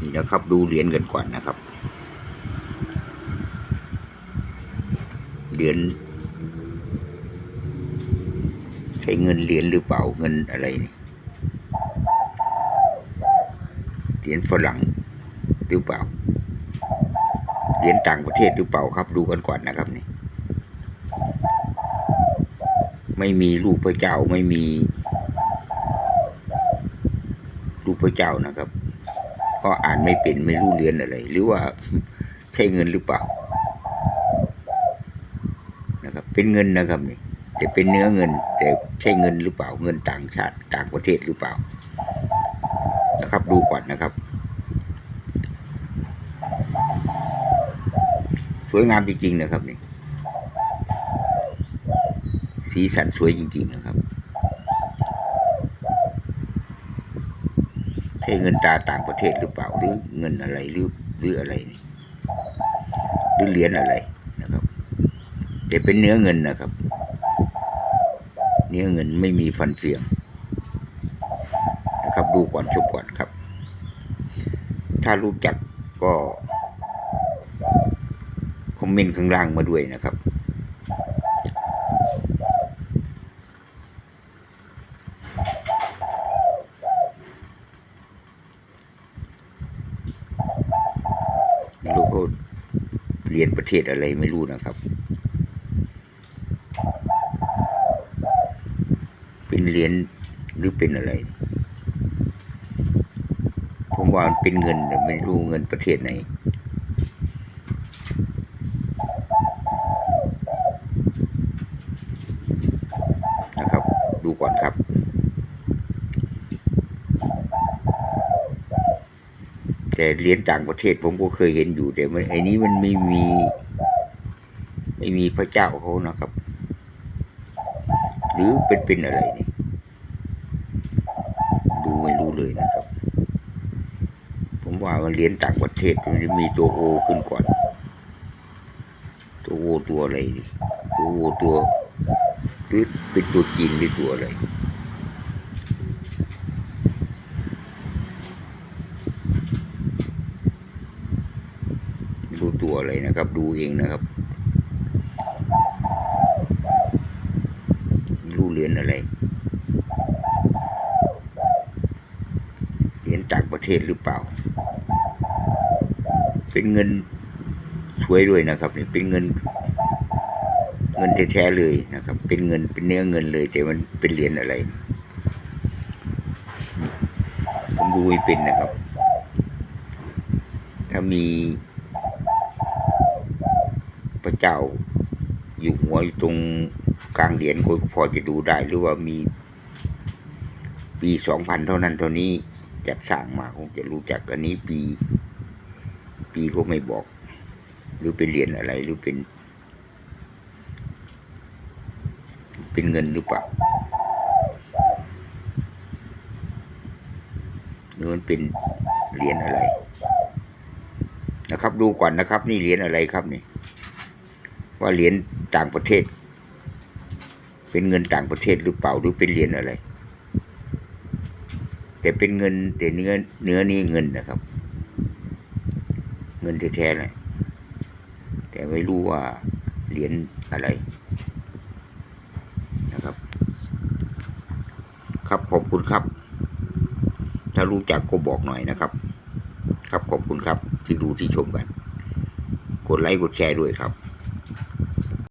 นี่นะครับดูเหรียญกันก่อนนะครับ เหรียญใช้เงินเหรียญหรือเปล่าเงินอะไรนี่เหรียญฝรั่งหรือเปล่า เหรียญต่างประเทศหรือเปล่าครับ ดูกันก่อนนะครับนี่ ไม่มีรูปพระเจ้าไม่มีรูปพระเจ้านะครับ เพราะอ่านไม่เป็นไม่รู้เรียนอะไร หรือว่าใช่เงินหรือเปล่า นะครับ เป็นเงินนะครับนี่แต่เป็นเนื้อเงิน แต่ใช่เงินหรือเปล่า เงินต่างชาติต่างประเทศหรือเปล่า นะครับดูก่อนนะครับ สวยงามจริงๆนะครับนี่สีสันสวยจริง ๆ นะครับ ใช่เงินตาต่างประเทศหรือเปล่าหรือเงินอะไรหรือหรืออะไรนี่หรือเหรียญอะไรนะครับแต่เป็นเนื้อเงินนะครับ เนื้อเงินไม่มีฟันเฟืองนะครับ ดูก่อนชมก่อนครับ ถ้ารู้จักก็คอมเมนต์ข้างล่างมาด้วยนะครับ ไม่รู้เขาเรียนประเทศอะไรไม่รู้นะครับ เป็นเหรียญหรือเป็นอะไรผมว่ามันเป็นเงินแต่ไม่รู้เงินประเทศไหนนะครับ ดูก่อนครับ แต่เหรียญต่างประเทศผมก็เคยเห็นอยู่แต่มันไอ้นี้มันไม่มี ไม่มีพระเจ้าเขานะครับ หรือเป็นเป็นอะไรนี่ดูไม่รู้เลยนะครับ ผมว่ามันเหรียญต่างประเทศมันจะมีตัวโอขึ้นก่อน ตัวโอตัวอะไรนี่ตัวโอตัวหรือเป็นตัวจีนหรือตัวอะไร ดู ตัวอะไรนะครับ ดูเองนะครับรู้เรียญอะไรเรียญต่างประเทศหรือเปล่า เป็นเงินสวยด้วยนะครับนี่เป็นเงิน เงินแท้ๆเลยนะครับ เป็นเงินเป็นเนื้อเงินเลย แต่มันเป็นเหรียญอะไรผมดูไม่เป็นนะครับ ถ้ามี เจ้า อยู่หัวอยู่ตรงกลางเหรียญก็พอจะดูได้หรือว่ามี ปีสองพันเท่านั้นเท่านี้จัดสร้างมาคงจะรู้จักอันนี้ปี ปีก็ไม่บอก หรือเป็นเหรียญอะไรหรือเป็น เป็นเงินหรือเปล่าหรือมันเป็นเหรียญอะไรนะครับดูก่อนนะครับ นี่เหรียญอะไรครับนี่ ว่าเหรียญต่างประเทศ เป็นเงินต่างประเทศหรือเปล่าหรือเป็นเหรียญอะไร แต่เป็นเงินแต่เนื้อเนื้อนี่เงินนะครับ เงินแท้ๆเลยแต่ไม่รู้ว่าเหรียญอะไรนะครับ ครับขอบคุณครับ ถ้ารู้จักก็บอกหน่อยนะครับ ครับขอบคุณครับที่ดูที่ชมกัน กดไลค์กดแชร์ด้วยครับ